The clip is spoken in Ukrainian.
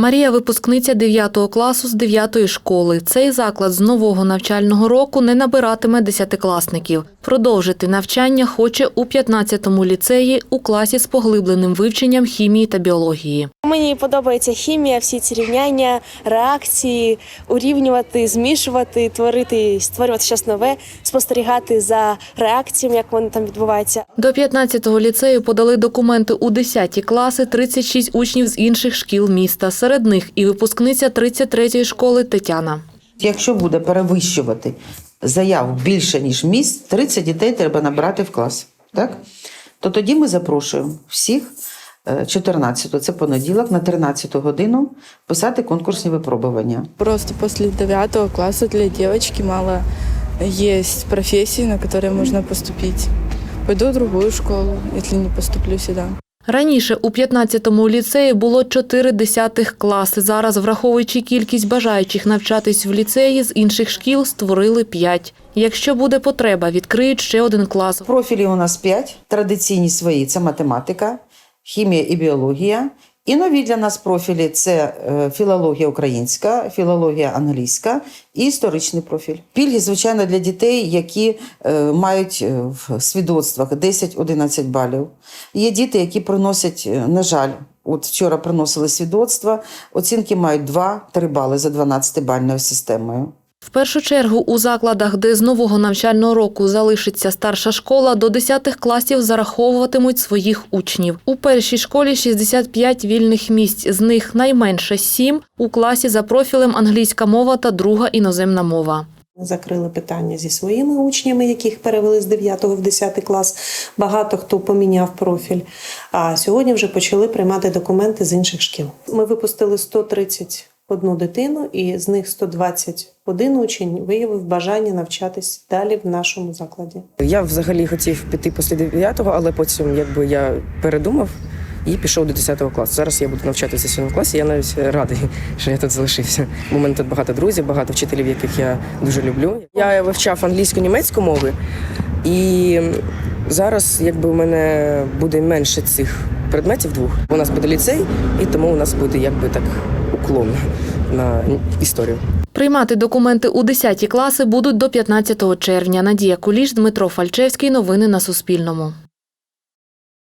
Марія випускниця 9 класу з 9 школи. Цей заклад з нового навчального року не набиратиме десятикласників. Продовжити навчання хоче у 15-му ліцеї у класі з поглибленим вивченням хімії та біології. Мені подобається хімія, всі ці рівняння, реакції, урівнювати, змішувати, творити, створювати щось нове, спостерігати за реакціями, як вони там відбуваються. До 15-го ліцею подали документи у 10 класи 36 учнів з інших шкіл міста. Серед них і випускниця 33-ї школи Тетяна. Якщо буде перевищувати заяв більше, ніж місць, 30 дітей треба набрати в клас. Так? То тоді ми запрошуємо всіх 14, це понеділок, на 13 годину писати конкурсні випробування. Просто после девятого класса для девочки мало есть профессий, на которые можно поступить. Пойду в другую школу, если не поступлю сюда. Раніше у 15-му ліцеї було 4 десятих класи. Зараз, враховуючи кількість бажаючих навчатись в ліцеї, з інших шкіл створили 5. Якщо буде потреба, відкриють ще один клас. Профілі у нас 5, традиційні свої це математика, хімія і біологія. І нові для нас профілі це е, філологія українська, філологія англійська і історичний профіль. Пільги, звичайно, для дітей, які е, мають е, в свідоцтвах 10-11 балів. Є діти, які приносять, на жаль, от вчора приносили свідоцтва, оцінки мають 2-3 бали за 12-бальною системою. В першу чергу у закладах, де з нового навчального року залишиться старша школа, до 10 класів зараховуватимуть своїх учнів. У першій школі 65 вільних місць, з них найменше 7 у класі за профілем англійська мова та друга іноземна мова. Закрили питання зі своїми учнями, яких перевели з 9 в 10 клас. Багато хто поміняв профіль. А сьогодні вже почали приймати документи з інших шкіл. Ми випустили 131 дитину, і з них 121 учень виявив бажання навчатись далі в нашому закладі. Я взагалі хотів піти після 9-го, але потім якби я передумав і пішов до 10 класу. Зараз я буду навчатися в 7 класі. Я навіть радий, що я тут залишився. У мене тут багато друзів, багато вчителів, яких я дуже люблю. Я вивчав англійську німецьку мови, і зараз якби у мене буде менше цих предметів двох. У нас буде ліцей, і тому у нас буде якби так уклон на історію. Приймати документи у 10 класи будуть до 15 червня. Надія Куліш, Дмитро Фальчевський. Новини на Суспільному.